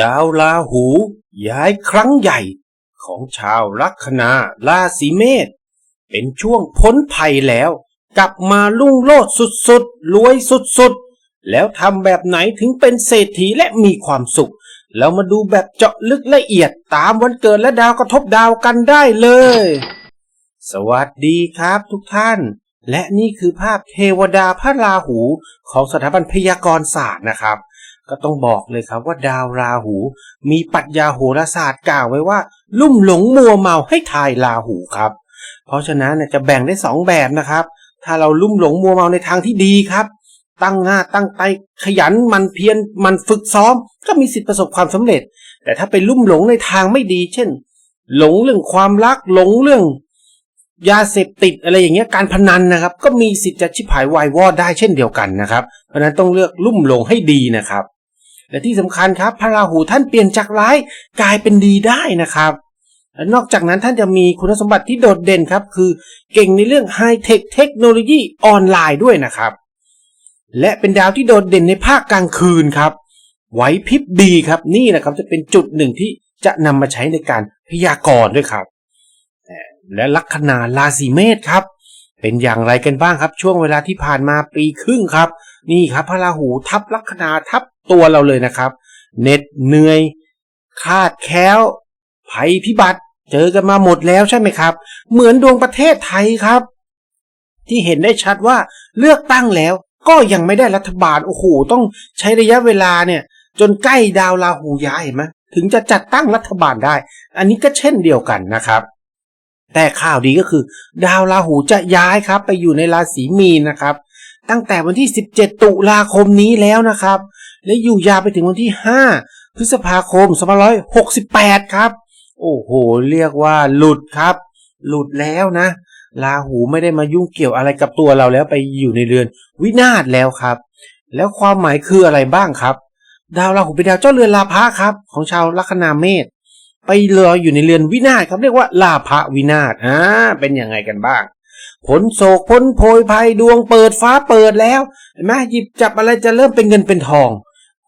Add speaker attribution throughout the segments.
Speaker 1: ดาวลาหู ย้ายครั้งใหญ่ ของชาวลัคนาราศีเมษเป็นช่วงพ้นภัยแล้ว กลับมาลุ่งโลดสุดๆรวยสุดๆ แล้วทำแบบไหนถึงเป็นเศรษฐีและมีความสุขแล้วมาดูแบบเจาะลึกละเอียดตามวันเกิดและดาวกระทบดาวกันได้เลย สวัสดีครับทุกท่าน และนี่คือภาพเทวดาพระราหูของสถาบันพยากรศาสตร์นะครับ ก็ต้องบอกเลยครับว่าดาวราหู มีปรัชญาโหราศาสตร์กล่าวไว้ว่า ลุ่มหลงมัวเมาให้ทายราหูครับ เพราะฉะนั้นเนี่ยจะแบ่งได้สองแบบนะครับ ถ้าเราลุ่มหลงมัวเมาในทางที่ดีครับ ตั้งหน้าตั้งใจขยันมันเพียรมันฝึกซ้อม ก็มีสิทธิประสบความสำเร็จ แต่ถ้าไปลุ่มหลงในทางไม่ดี เช่น หลงเรื่องความรักหลงเรื่อง ยาเสพติดอะไรอย่างเงี้ยการพนันนะครับ ก็มีสิทธิ์จะชิบหายวายวอดได้เช่นเดียวกันนะครับ เพราะฉะนั้นต้องเลือกลุ่มหลงให้ดีนะครับ และที่สำคัญครับ พระราหูท่านเปลี่ยนจากร้ายกลายเป็นดีได้นะครับ และนอกจากนั้นท่านจะมีคุณสมบัติที่โดดเด่นครับ คือเก่งในเรื่องไฮเทคเทคโนโลยีออนไลน์ด้วยนะครับ และเป็นดาวที่โดดเด่นในภาคกลางคืนครับไหวพริบดีครับนี่นะครับจะเป็นจุดหนึ่งที่จะนำมาใช้ในการพยากรณ์ด้วยครับ และลัคนาราศีเมษครับ เป็นอย่างไรกันบ้างครับ ช่วงเวลาที่ผ่านมาปีครึ่งครับ นี่ครับพระราหูทับลัคนาทับ ตัวเราเลยนะครับเหน็ดเหนื่อยคาดแค้ว ภัยพิบัติ เจอกันมาหมดแล้วใช่ไหมครับ เหมือนดวงประเทศไทยครับ ที่เห็นได้ชัดว่าเลือกตั้งแล้วก็ยังไม่ได้รัฐบาลโอ้โหต้องใช้ระยะเวลาเนี่ย จนใกล้ดาวราหูย้ายเห็นไหมถึงจะจัดตั้งรัฐบาลได้ อันนี้ก็เช่นเดียวกันนะครับ แต่ข่าวดีก็คือ ดาวราหูจะย้ายครับ ไปอยู่ในราศีมีนนะครับ ตั้งแต่วันที่ 17 ตุลาคมนี้แล้วนะครับ และอยู่ยาวไปถึงวันที่ 5 พฤษภาคม 2568 ครับ โอ้โห เรียกว่าหลุดครับ หลุดแล้วนะราหูไม่ได้มายุ่งเกี่ยวอะไรกับตัวเราแล้วไปอยู่ในเรือนวินาศแล้วครับ แล้วความหมายคืออะไรบ้างครับ ดาวราหูเป็นดาวเจ้าเรือนลาภะครับ ของชาวลัคนาเมษไปลอยอยู่ในเรือนวินาศครับ เรียกว่าลาภวินาศอ่าเป็นยังไงกันบ้าง ผลโศกพ้นโพยภัยดวงเปิดฟ้าเปิดแล้วเห็นไหมหยิบจับอะไรจะเริ่มเป็นเงินเป็นทอง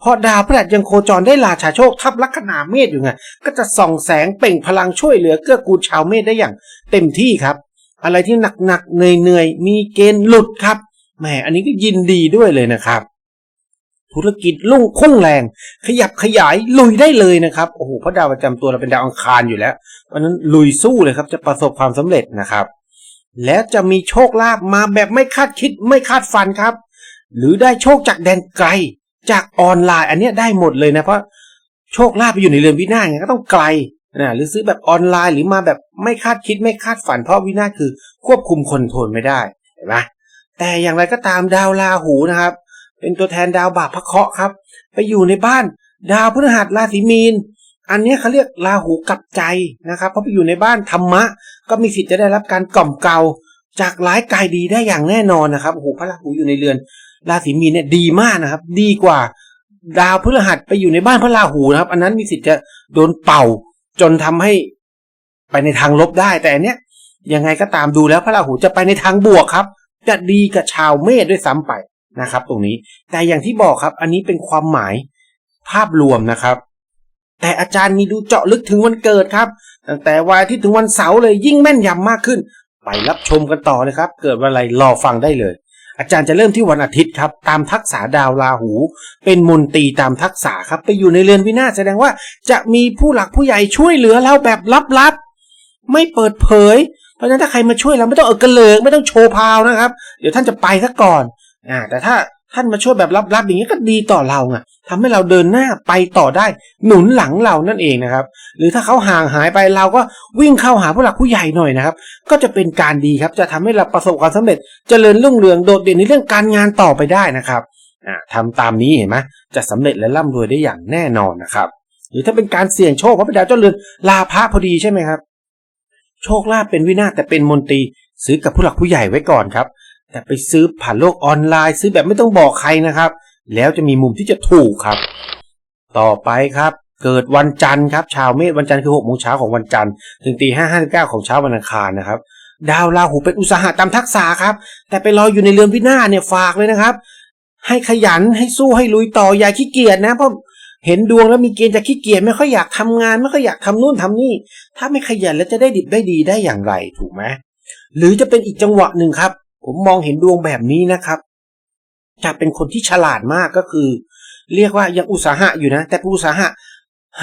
Speaker 1: พราะดาวพฤหัสยังโคจรได้ราชาโชคทับลัคนาเมษอยู่ไงก็จะส่องแสงเปล่งพลังช่วยเหลือเกื้อกูลชาวเมษได้อย่างเต็มที่ครับ อะไรที่หนักๆเหนื่อยๆมีเกณฑ์หลุดครับแหมอันนี้ก็ยินดีด้วยเลยนะครับ ธุรกิจลุ่งพุ่งแรง ขยับขยายลุยได้เลยนะครับโอ้โหพระดาวประจำตัวเราเป็นดาวอังคารอยู่แล้วเพราะนั้นลุยสู้เลยครับ จะประสบความสำเร็จนะครับ และจะมีโชคลาภมาแบบไม่คาดคิดไม่คาดฝันครับ หรือได้โชคจากแดนไกล จากออนไลน์ อันเนี้ยได้หมดเลยนะเพราะโชคลาภไปอยู่ในเรือนวินาศไงก็ต้องไกลนะหรือซื้อแบบออนไลน์หรือมาแบบไม่คาดคิดไม่คาดฝันเพราะวินาศคือควบคุมคอนโทรลไม่ได้เห็นไหมแต่อย่างไรก็ตามดาวราหูนะครับ เป็นตัวแทนดาวบาปพระเคราะห์ครับ ไปอยู่ในบ้าน ดาวพฤหัสราศีมีน อันนี้เขาเรียกราหูกลับใจนะครับเพราะไปอยู่ในบ้านธรรมะ ก็มีสิทธิ์จะได้รับการกล่อมเกลาจากร้ายกายดีได้อย่างแน่นอนนะครับโอ้โหพระราหูอยู่ในเรือน ราศีมีนเนี่ยดีมากนะครับ ดีกว่า ดาวพฤหัสไปอยู่ในบ้านพระราหูนะครับ อันนั้นมีสิทธิ์จะโดนเป่าจนทำให้ไปในทางลบได้ แต่อันเนี้ยยังไงก็ตามดูแล้วพระราหูจะไปในทางบวกครับ จะดีกับชาวเมษด้วยซ้ำไปนะครับ ตรงนี้ แต่อย่างที่บอกครับ อันนี้เป็นความหมายภาพรวมนะครับ แต่อาจารย์มีดูเจาะลึกถึงวันเกิดครับ ตั้งแต่วันอาทิตย์ถึงวันเสาร์เลยยิ่งแม่นยำมากขึ้น ไปรับชมกันต่อเลยครับ เกิดวันอะไรรอฟังได้เลย อาจารย์จะเริ่มที่วันอาทิตย์ครับตามทักษะดาวราหู เป็นมนตรีตามทักษะครับไปอยู่ในเรือนวินาศแสดงว่าจะมีผู้หลักผู้ใหญ่ช่วยเหลือเราแบบลับๆไม่เปิดเผย เพราะฉะนั้นถ้าใครมาช่วยเราไม่ต้องเออกระเลิกไม่ต้องโชว์พาวนะครับ เดี๋ยวท่านจะไปซะก่อนอ่าแต่ถ้าท่านมาช่วยแบบลับๆอย่างนี้ก็ดีต่อเราไง ทำให้เราเดินหน้าไปต่อได้หนุนหลังเรานั่นเองนะครับ หรือถ้าเขาห่างหายไปเราก็วิ่งเข้าหาผู้หลักผู้ใหญ่หน่อยนะครับ ก็จะเป็นการดีครับจะทำให้เราประสบความสำเร็จเจริญรุ่งเรืองโดดเด่นในเรื่องการงานต่อไปได้นะครับอ่าทำตามนี้เห็นไหมจะสำเร็จและร่ำรวยได้อย่างแน่นอนนะครับ หรือถ้าเป็นการเสี่ยงโชคพระเป็นดาเจ้าเรือนลาภะพอดีใช่ไหมครับ โชคลาภเป็นวินาศแต่เป็นมนตรีซื้อกับผู้หลักผู้ใหญ่ไว้ก่อนครับแต่ไปซื้อผ่านโลกออนไลน์ ซื้อแบบไม่ต้องบอกใครนะครับ แล้วจะมีมุมที่จะถูกครับ ต่อไปครับเกิดวันจันทร์ครับชาวเมษวันจันทร์คือหกโมงเช้าของวันจันทร์ถึงตีห้าห้าเก้าของเช้าวันอังคารนะครับ ดาวราหูเป็นอุตสาหะตามทักษะครับ แต่ไปลออยู่ในเรือนวินาศเนี่ยฝากเลยนะครับ ให้ขยันให้สู้ให้ลุยต่ออย่าขี้เกียจนะเพราะเห็นดวงแล้วมีเกณฑ์จะขี้เกียจไม่ค่อยอยากทำงานไม่ค่อยอยากทำนู่นทำนี่ ถ้าไม่ขยันแล้วจะได้ดิบได้ดีได้อย่างไรถูกไหมหรือจะเป็นอีกจังหวะหนึ่งครับ ผมมองเห็นดวงแบบนี้นะครับ จะเป็นคนที่ฉลาดมากก็คือ เรียกว่ายังอุตสาหะอยู่นะ แต่เป็นอุตสาหะ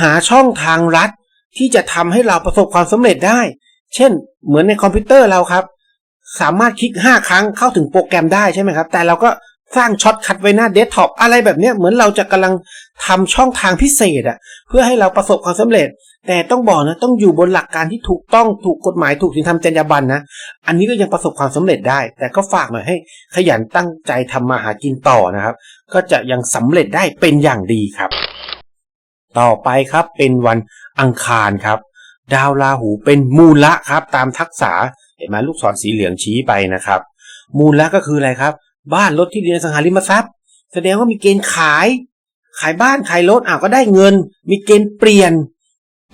Speaker 1: หาช่องทางรัดที่จะทำให้เราประสบความสำเร็จได้ เช่น เหมือนในคอมพิวเตอร์เราครับ สามารถคลิก 5 ครั้งเข้าถึงโปรแกรมได้ใช่ไหมครับ แต่เราก็สร้างช็อตคัดไว้หน้าเดสก์ท็อปอะไรแบบนี้เหมือนเราจะกำลังทำช่องทางพิเศษอะเพื่อให้เราประสบความสำเร็จ แต่ต้องบอกนะต้องอยู่บนหลักการที่ถูกต้องถูกกฎหมายถูกศีลธรรมจรรยาบรรณนะ อันนี้ก็ยังประสบความสำเร็จได้ แต่ก็ฝากหน่อยให้ ขยันตั้งใจทำมาหากินต่อนะครับ ก็จะยังสำเร็จได้เป็นอย่างดีครับ ต่อไปครับเป็นวันอังคารครับ ดาวราหูเป็นมูละครับ ตามทักษะเห็นไหมลูกศรสีเหลืองชี้ไปนะครับ มูละก็คืออะไรครับ บ้านรถที่ดินสังหาริมทรัพย์ แสดงว่ามีเกณฑ์ขาย ขายบ้านขายรถอ้าวก็ได้เงิน มีเกณฑ์เปลี่ยน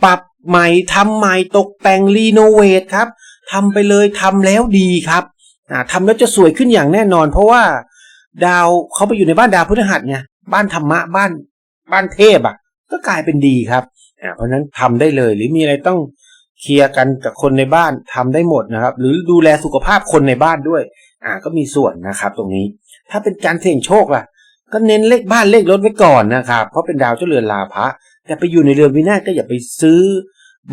Speaker 1: ปรับใหม่ทำใหม่ตกแต่งรีโนเวทครับทำไปเลยทำแล้วดีครับทำแล้วจะสวยขึ้นอย่างแน่นอน เพราะว่าดาวเขาไปอยู่ในบ้านดาวพฤหัสไงบ้านธรรมะบ้านบ้านเทพอะ ก็กลายเป็นดีครับเพราะฉะนั้นทำได้เลยหรือมีอะไรต้องเคลียร์กันกับคนในบ้านทำได้หมดนะครับ หรือดูแลสุขภาพคนในบ้านด้วย อ่าก็มีส่วนนะครับ ตรงนี้ ถ้าเป็นการเสี่ยงโชคล่ะ ก็เน้นเลขบ้านเลขรถไว้ก่อนนะครับ เพราะเป็นดาวเจ้าเรือนลาภะ แต่ไปอยู่ในเรือนวินาศก็อย่าไปซื้อ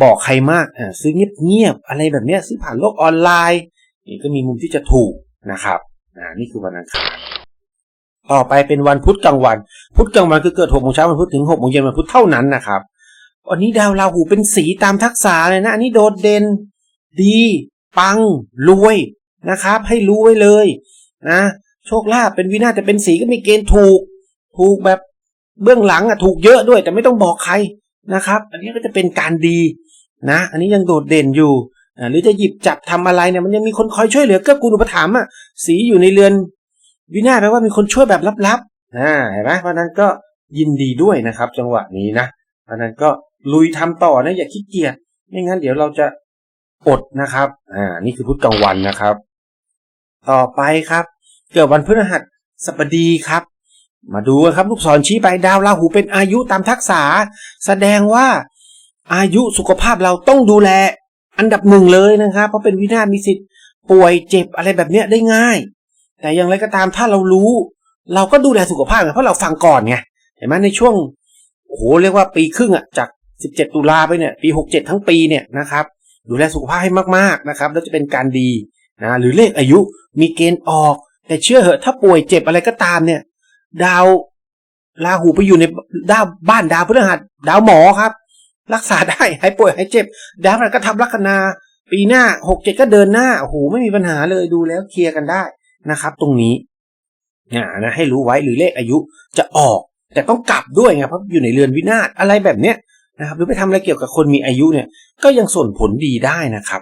Speaker 1: บอกใครมากอ่าซื้อเงียบๆอะไรแบบเนี้ยซื้อผ่านโลกออนไลน์นี่ก็มีมุมที่จะถูกนะครับอ่านี่คือวันอังคารต่อไปเป็นวันพุธกลางวัน พุธกลางวันคือเกิดหกโมงเช้าวันพุธถึงหกโมงเย็นวันพุธเท่านั้นนะครับวันนี้ดาวราหูเป็นสีตามทักษะเลยนะอันนี้โดดเด่นดี ปัง รวยนะครับ ให้รู้ไว้เลยนะ โชคลาภเป็นวินาศแต่เป็นสีก็มีเกณฑ์ถูก ถูกแบบ เบื้องหลังอะถูกเยอะด้วย แต่ไม่ต้องบอกใครนะครับ อันนี้ก็จะเป็นการดีนะ อันนี้ยังโดดเด่นอยู่หรือจะหยิบจับทำอะไรเนี่ยมันยังมีคนคอยช่วยเหลือเกื้อกูลอุปถัมภ์อะสีอยู่ในเรือน วินาศแปลว่ามีคนช่วยแบบลับๆอ่าเห็นไหมเพราะนั้นก็ยินดีด้วยนะครับ จังหวะนี้นะเพราะนั้นก็ลุยทำต่อนะอย่าขี้เกียจไม่งั้นเดี๋ยวเราจะอดนะครับ อ่า นี่คือพุธกลางวันนะครับ ต่อไปครับ เกิดวันพฤหัสบดีครับ มาดูกันครับลูกศรชี้ไปดาวราหูเป็นอายุตามทักษะแสดงว่าอายุสุขภาพเราต้องดูแล อันดับหนึ่งเลยนะครับ เพราะเป็นวินาศมีสิทธิ์ป่วยเจ็บอะไรแบบเนี้ยได้ง่าย แต่อย่างไรก็ตามถ้าเรารู้ เราก็ดูแลสุขภาพเพราะเราฟังก่อนไงเห็นไหมในช่วงโอ้โหเรียกว่าปีครึ่งอะจาก 17 ตุลาไปเนี่ยปี 67 ทั้งปีเนี่ยนะครับ ดูแลสุขภาพให้มากๆนะครับ แล้วจะเป็นการดีนะหรือเลขอายุมีเกณฑ์ออก แต่เชื่อเหอะถ้าป่วยเจ็บอะไรก็ตามเนี่ย ดาวราหูไปอยู่ในดาวบ้านดาวพฤหัสดาวหมอครับ รักษาได้หายป่วยหายเจ็บ ดาวอะไรก็ทำลัคนาปีหน้าหกเจ็ดก็เดินหน้าโอ้โหไม่มีปัญหาเลยดูแล้วเคลียร์กันได้นะครับ ตรงนี้นะนะให้รู้ไว้หรือเลขอายุจะออก แต่ต้องกลับด้วยไงเพราะอยู่ในเรือนวินาศอะไรแบบเนี้ยนะครับหรือไปทำอะไรเกี่ยวกับคนมีอายุเนี่ย ก็ยังส่งผลดีได้นะครับ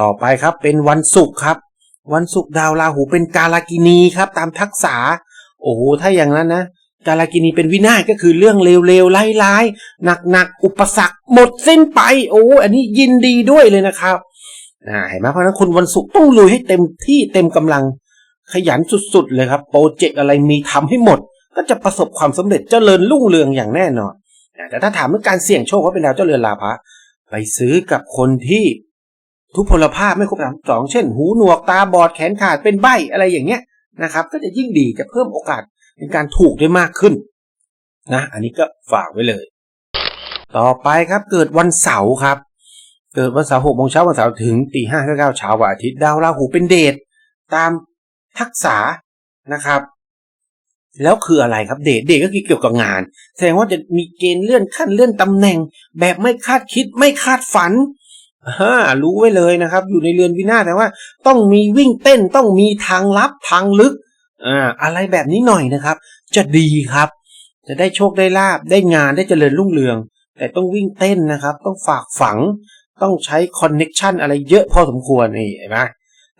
Speaker 1: ต่อไปครับเป็นวันศุกร์ครับ วันศุกร์ดาวราหูเป็นกาลากินีครับ ตามทักษะ โอ้โหถ้าอย่างนั้นนะกาลากินีเป็นวินาศก็คือเรื่องเลวๆร้ายๆหนักๆอุปสรรคหมดสิ้นไป โอ้อันนี้ยินดีด้วยเลยนะครับเห็นไหมเพราะฉะนั้นคนวันศุกร์ต้องลุยให้เต็มที่เต็มกำลัง ขยันสุดๆเลยครับโปรเจกต์อะไรมีทำให้หมด ก็จะประสบความสำเร็จเจริญรุ่งเรืองอย่างแน่นอนแต่ถ้าถามเรื่องการเสี่ยงโชคว่าเป็นดาวเจ้าเรือนลาภะไปซื้อกับคนที่ทุพพลภาพไม่ครบสามสองเช่น หูหนวกตาบอดแขนขาดเป็นใบอะไรอย่างเงี้ย นะครับ ก็จะยิ่งดีจะเพิ่มโอกาสในการถูกได้มากขึ้นนะอันนี้ก็ฝากไว้เลย ต่อไปครับเกิดวันเสาร์ครับ เกิดวันเสาร์หกโมงเช้าวันเสาร์ถึงตีห้าเก้าเช้าวันอาทิตย์ดาวราหูเป็นเดชตามทักษะนะครับ แล้วคืออะไรครับเดชเดชก็คือเกี่ยวกับงาน แสดงว่าจะมีเกณฑ์เลื่อนขั้นเลื่อนตำแหน่ง แบบไม่คาดคิดไม่คาดฝัน ฮ่ารู้ไว้เลยนะครับ อยู่ในเรือนวินาศแต่ว่า ต้องมีวิ่งเต้นต้องมีทางลับทางลึกอ่าอะไรแบบนี้หน่อยนะครับ จะดีครับ จะได้โชคได้ลาบได้งานได้เจริญรุ่งเรือง แต่ต้องวิ่งเต้นนะครับ ต้องฝากฝัง ต้องใช้คอนเน็ชันอะไรเยอะพอสมควรนี่เห็นไหม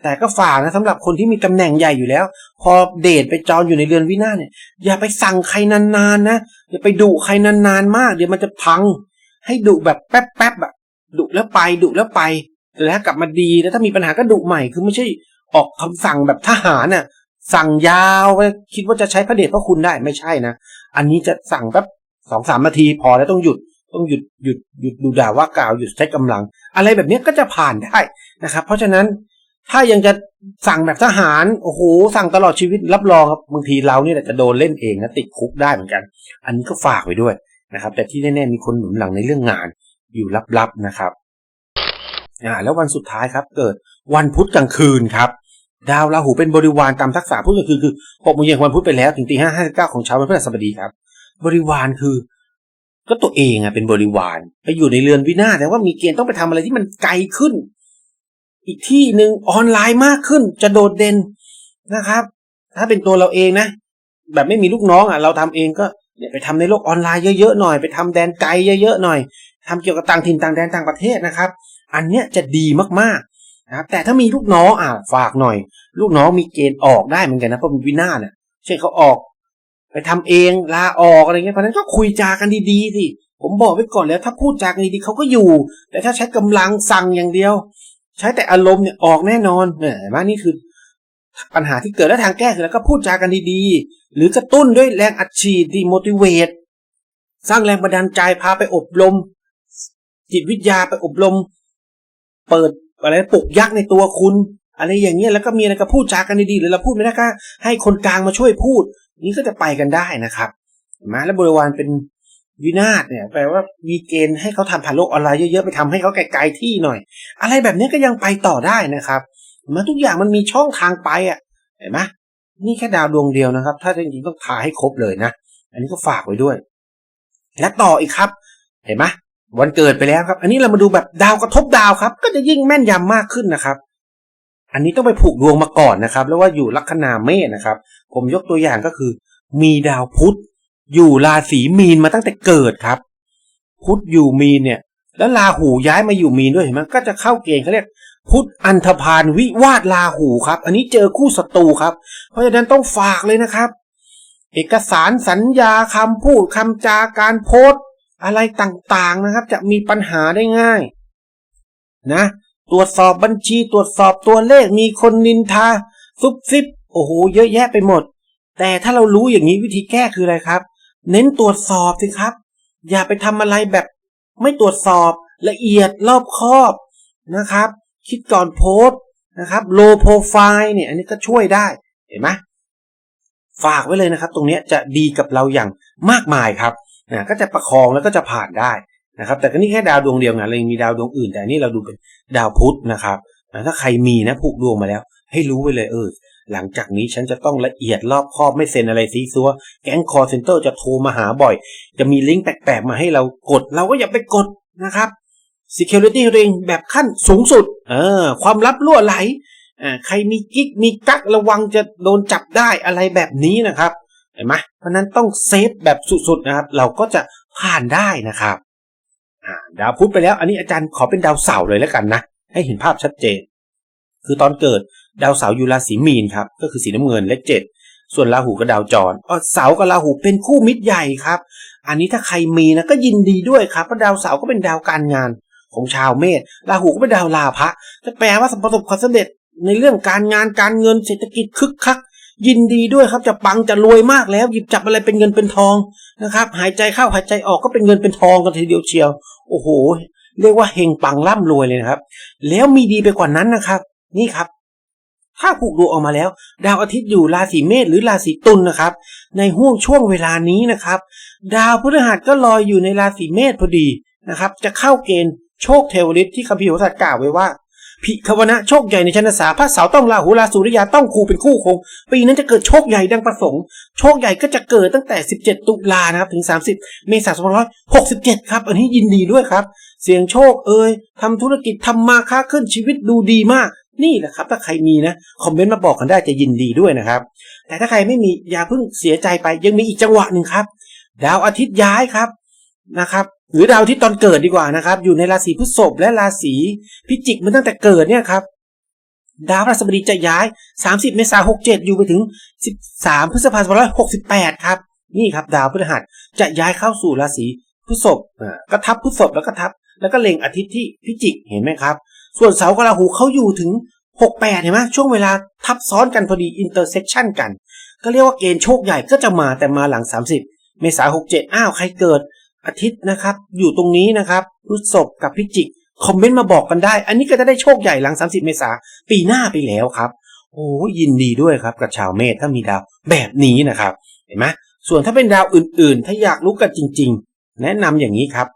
Speaker 1: แต่ก็ฝากนะสำหรับคนที่มีตำแหน่งใหญ่อยู่แล้ว พอเดทไปจอนอยู่ในเรือนวินาศเนี่ยอย่าไปสั่งใครนานๆนะอย่าไปดุใครนานๆมาก เดี๋ยวมันจะพัง ให้ดุแบบแป๊บๆแบบ ดุแล้วไปดุแล้วไปแล้วกลับมาดีแล้วถ้ามีปัญหาก็ดุใหม่คือไม่ใช่ออกคำสั่งแบบทหารน่ะ สั่งยาวไปคิดว่าจะใช้พระเดชพระคุณได้ไม่ใช่นะ อันนี้จะสั่งแป๊บสองสามนาทีพอแล้วต้องหยุดต้องหยุดหยุดหยุดดูด่าว่ากล่าวหยุดใช้กำลัง อะไรแบบนี้ก็จะผ่านได้นะครับ เพราะฉะนั้นถ้ายังจะสั่งแบบทหารโอ้โหสั่งตลอดชีวิตรับรองครับบางทีเราเนี่ยจะโดนเล่นเองนะติดคุกได้เหมือนกัน อันนี้ก็ฝากไว้ด้วยนะครับ แต่ที่แน่ๆมีคนหนุนหลังในเรื่องงาน อยู่ลับๆนะครับอ่าแล้ววันสุดท้ายครับ เกิดวันพุธกลางคืนครับ ดาวราหูเป็นบริวารตามทักษะพุธกลางคืนคือหกโมงเย็นวันพุธไปแล้วถึงตีห้าห้าสิบเก้าของเช้าวันพฤหัสบดีครับ บริวารคือ ก็ตัวเองอะเป็นบริวารไปอยู่ในเรือนวินาศแต่ว่ามีเกณฑ์ต้องไปทำอะไรที่มันไกลขึ้น อีกที่หนึ่งออนไลน์มากขึ้น จะโดดเด่นนะครับ ถ้าเป็นตัวเราเองนะ แบบไม่มีลูกน้องอะเราทำเองก็เนี่ยไปทำในโลกออนไลน์เยอะๆหน่อย ไปทำแดนไกลเยอะๆหน่อย ทำเกี่ยวกับต่างถิ่นต่างแดนต่างประเทศนะครับ อันเนี้ยจะดีมากๆนะครับแต่ถ้ามีลูกน้องอะฝากหน่อย ลูกน้องมีเกณฑ์ออกได้เหมือนกันนะเพราะมันวินาศน่ะเช่นเขาออก ไปทำเองลาออกอะไรเงี้ยเพราะนั้นก็คุยจากันดีๆสิผมบอกไว้ก่อนแล้ว ถ้าพูดจากันดีๆเขาก็อยู่ แต่ถ้าใช้กำลังสั่งอย่างเดียว ใช้แต่อารมณ์เนี่ยออกแน่นอนเนี่ยเห็นไหมนี่คือ ปัญหาที่เกิดและทางแก้คือแล้วก็พูดจากันดีๆ หรือกระตุ้นด้วยแรงอัดฉีดดีโมดิเวตสร้างแรงบันดาลใจพาไปอบรม จิตวิทยาไปอบรม เปิดอะไรปลุกยักษ์ในตัวคุณอะไรอย่างเงี้ยแล้วก็มีอะไรก็พูดจากันดีๆหรือเราพูดไม่ได้ก็ให้คนกลางมาช่วยพูด นี่ก็จะไปกันได้นะครับเห็นไหมแล้วบริวารเป็นวินาศเนี่ยแปลว่ามีเกณฑ์ให้เขาทำผ่านโลกออนไลน์เยอะๆไปทำให้เขาไกลๆที่หน่อย อะไรแบบนี้ก็ยังไปต่อได้นะครับเห็นไหมทุกอย่างมันมีช่องทางไปอะเห็นไหมนี่แค่ดาวดวงเดียวนะครับ ถ้าจริงๆต้องทาให้ครบเลยนะ อันนี้ก็ฝากไว้ด้วย และต่ออีกครับ เห็นไหม วันเกิดไปแล้วครับ อันนี้เรามาดูแบบดาวกระทบดาวครับ ก็จะยิ่งแม่นยำมากขึ้นนะครับ อันนี้ต้องไปผูกดวงมาก่อนนะครับ แล้วว่าอยู่ลัคนาเมษนะครับ ผมยกตัวอย่างก็คือ มีดาวพุธอยู่ราศีมีนมาตั้งแต่เกิดครับ พุธอยู่มีนเนี่ย แล้วราหูย้ายมาอยู่มีนด้วยเห็นไหมก็จะเข้าเกณฑ์เขาเรียก พุธอันธพาลวิวาทราหูครับ อันนี้เจอคู่ศัตรูครับ เพราะฉะนั้นต้องฝากเลยนะครับ เอกสารสัญญาคำพูดคำจาการโพสต์ อะไรต่างๆนะครับ จะมีปัญหาได้ง่าย นะ ตรวจสอบบัญชีตรวจสอบตัวเลขมีคนนินทาซุบซิบโอ้โหเยอะแยะไปหมด แต่ถ้าเรารู้อย่างนี้วิธีแก้คืออะไรครับ เน้นตรวจสอบสิครับ อย่าไปทำอะไรแบบ ไม่ตรวจสอบละเอียดรอบคอบนะครับ คิดก่อนโพสนะครับโลโปรไฟล์เนี่ยอันนี้ก็ช่วยได้เห็นไหมฝากไว้เลยนะครับ ตรงนี้จะดีกับเราอย่างมากมายครับ นะก็จะประคองแล้วก็จะผ่านได้นะครับ แต่ก็นี่แค่ดาวดวงเดียวไงเรายังมีดาวดวงอื่น แต่นี่เราดูเป็นดาวพุธนะครับนะถ้าใครมีนะผูกดวงมาแล้ว ให้รู้ไว้เลยเออหลังจากนี้ฉันจะต้องละเอียดรอบคอบไม่เซ็นอะไรซีซัว แก๊งคอร์เซนเตอร์จะโทรมาหาบ่อย จะมีลิงก์แปลกๆมาให้เรากด เราก็อย่าไปกดนะครับ Security ตัวเองแบบขั้นสูงสุดเออความลับรั่วไหลอ่าใครมีกิ๊กมีกักระวังจะโดนจับได้อะไรแบบนี้นะครับ เห็นไหมเพราะนั้นต้องเซฟแบบสุดๆนะครับ เราก็จะผ่านได้นะครับดาวพุธไปแล้ว อันนี้อาจารย์ขอเป็นดาวเสาร์เลยแล้วกันนะ ให้เห็นภาพชัดเจน คือตอนเกิดดาวเสาร์อยู่ราศีมีนครับ ก็คือสีน้ำเงินเลขเจ็ดส่วนราหูกับดาวจรอ๋อเสาร์กับราหูเป็นคู่มิตรใหญ่ครับ อันนี้ถ้าใครมีนะก็ยินดีด้วยครับเพราะดาวเสาร์ก็เป็นดาวการงานของชาวเมษราหูก็เป็นดาวลาภะจะแปลว่าประสบความสำเร็จในเรื่องการงานการเงินเศรษฐกิจคึกคัก ยินดีด้วยครับจะปังจะรวยมากแล้ว หยิบจับอะไรเป็นเงินเป็นทองนะครับ หายใจเข้าหายใจออกก็เป็นเงินเป็นทองกันทีเดียวเชียว โอ้โห เรียกว่าเฮงปังร่ำรวยเลยนะครับ แล้วมีดีไปกว่านั้นนะครับ นี่ครับ ถ้าผูกดวงออกมาแล้ว ดาวอาทิตย์อยู่ราศีเมษหรือราศีตุลนะครับ ในห่วงช่วงเวลานี้นะครับ ดาวพฤหัสก็ลอยอยู่ในราศีเมษพอดีนะครับ จะเข้าเกณฑ์โชคเทวฤทธิ์ที่คัมภีร์โหราศาสตร์กล่าวไว้ว่า พิควนะโชคใหญ่ในชนสาพระเสาต้องราหูราสุริยาต้องคู่เป็นคู่คง ปีนั้นจะเกิดโชคใหญ่ดังประสงค์ โชคใหญ่ก็จะเกิดตั้งแต่ 17 ตุลานะครับถึง 30 เมษายน2567 ครับ อันนี้ยินดีด้วยครับ เสียงโชคเอ่ยทำธุรกิจทำมาค้าขึ้นชีวิตดูดีมากนี่แหละครับ ถ้าใครมีนะ คอมเมนต์มาบอกกันได้จะยินดีด้วยนะครับ แต่ถ้าใครไม่มีอย่าเพิ่งเสียใจไป ยังมีอีกจังหวะหนึ่งครับ ดาวอาทิตย์ย้ายครับนะครับ หรือดาวทิตย์ตอนเกิดดีกว่านะครับ อยู่ในราศีพฤษภและราศีพิจิกมันตั้งแต่เกิดเนี่ยครับดาวพฤหัสบดีจะย้าย 30 เมษายน 67 อยู่ไปถึง 13 พฤษภาคม168 ครับ นี่ครับ ดาวพฤหัสจะย้ายเข้าสู่ราศีพฤษภอ่าก็ทับพฤษภแล้วก็ทับ แล้วก็เล็งอาทิตย์ที่พิจิก เห็นไหมครับ ส่วนเสาร์กับราหูเขาอยู่ถึง 68 เห็นไหมช่วงเวลาทับซ้อนกันพอดี อินเตอร์เซ็กชันกัน ก็เรียกว่าเกณฑ์โชคใหญ่ก็จะมาแต่มาหลัง 30 เมษาหกเจ็ดอ้าว ใครเกิด อาทิตย์นะครับ อยู่ตรงนี้นะครับพฤษภกับพิจิกคอมเมนต์มาบอกกันได้ อันนี้ก็จะได้โชคใหญ่หลัง 30 เมษาปีหน้าไปแล้วครับ โอ้ยินดีด้วยครับกับชาวเมษถ้ามีดาวแบบนี้นะครับ เห็นไหมส่วนถ้าเป็นดาวอื่นๆ ถ้าอยากรู้กันจริง ๆ แนะนำอย่างนี้ครับ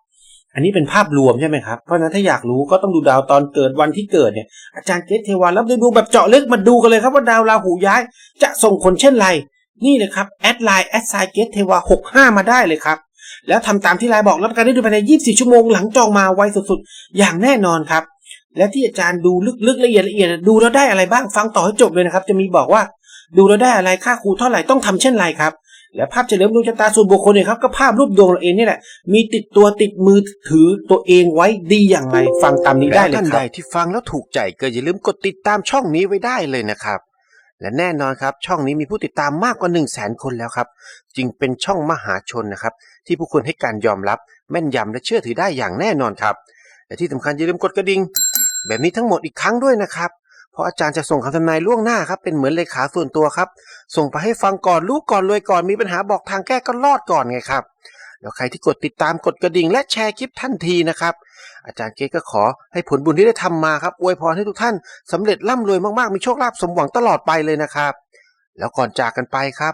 Speaker 1: อันนี้เป็นภาพรวมใช่ไหมครับ เพราะฉะนั้นถ้าอยากรู้ก็ต้องดูดาวตอนเกิดวันที่เกิดเนี่ยอาจารย์เกตเทวาแล้วดูแบบเจาะลึกมาดูกันเลยครับว่าดาวราหูย้าย จะส่งผลเช่นไร นี่เลยครับแอดไลน์แอดไซเกตเทวา65 มาได้เลยครับ แล้วทำตามที่ไลน์บอกรับประกันได้ดูภายใน 24 ชั่วโมงหลังจองมาไวสุดๆ อย่างแน่นอนครับ และที่อาจารย์ดูลึกๆละเอียดละเอียดดูแล้วได้อะไรบ้างฟังต่อให้จบเลยนะครับ จะมีบอกว่าดูแล้วได้อะไรค่าครูเท่าไหร่ต้องทำเช่นไรครับ และภาพเฉลิมดวงชะตาส่วนบุคคลเนี่ยครับก็ภาพรูปดวงเราเองนี่แหละ มีติดตัวติดมือถือตัวเองไว้ดีอย่างไรฟังตามนี้ได้เลยครับ
Speaker 2: ท่านใดที่ฟังแล้วถูกใจก็อย่าลืมกดติดตามช่องนี้ไว้ได้เลยนะครับและแน่นอนครับ ช่องนี้มีผู้ติดตามมากกว่า1 0 0 0 0แสนคนแล้วครับ จึงเป็นช่องมหาชนนะครับ ที่ผู้คนให้การยอมรับแม่นยำและเชื่อถือได้อย่างแน่นอนครับ และที่สำคัญอย่าลืมกดกระดิ่งแบบนี้ทั้งหมดอีกครั้งด้วยนะครับ เพราะอาจารย์จะส่งคำทำนายล่วงหน้าครับเป็นเหมือนเลขาส่วนตัวครับ ส่งไปให้ฟังก่อนรู้ก่อนรวยก่อนมีปัญหาบอกทางแก้ก็รอดก่อนไงครับแล้วใครที่กดติดตามกดกระดิ่งและแชร์คลิปทันทีนะครับ อาจารย์เกก็ขอให้ผลบุญที่ได้ทำมาครับอวยพรให้ทุกท่านสำเร็จร่ำรวยมากๆมีโชคลาภสมหวังตลอดไปเลยนะครับ แล้วก่อนจากกันไปครับ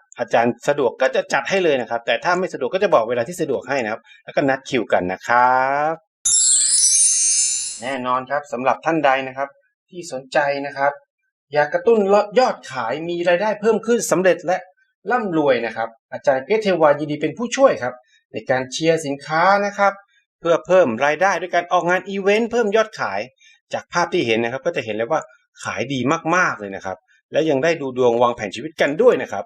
Speaker 1: อาจารย์สะดวกก็จะจัดให้เลยนะครับ แต่ถ้าไม่สะดวกก็จะบอกเวลาที่สะดวกให้นะครับ แล้วก็นัดคิวกันนะครับ แน่นอนครับสำหรับท่านใดนะครับ ที่สนใจนะครับ อยากกระตุ้นยอดขายมีรายได้เพิ่มขึ้นสำเร็จและร่ำรวยนะครับ อาจารย์เกรเทวายินดีเป็นผู้ช่วยครับ ในการเชียร์สินค้านะครับ เพื่อเพิ่มรายได้ด้วยการออกงานอีเวนต์เพิ่มยอดขาย จากภาพที่เห็นนะครับ ก็จะเห็นเลยว่าขายดีมากๆเลยนะครับ และยังได้ดูดวงวางแผนชีวิตกันด้วยนะครับ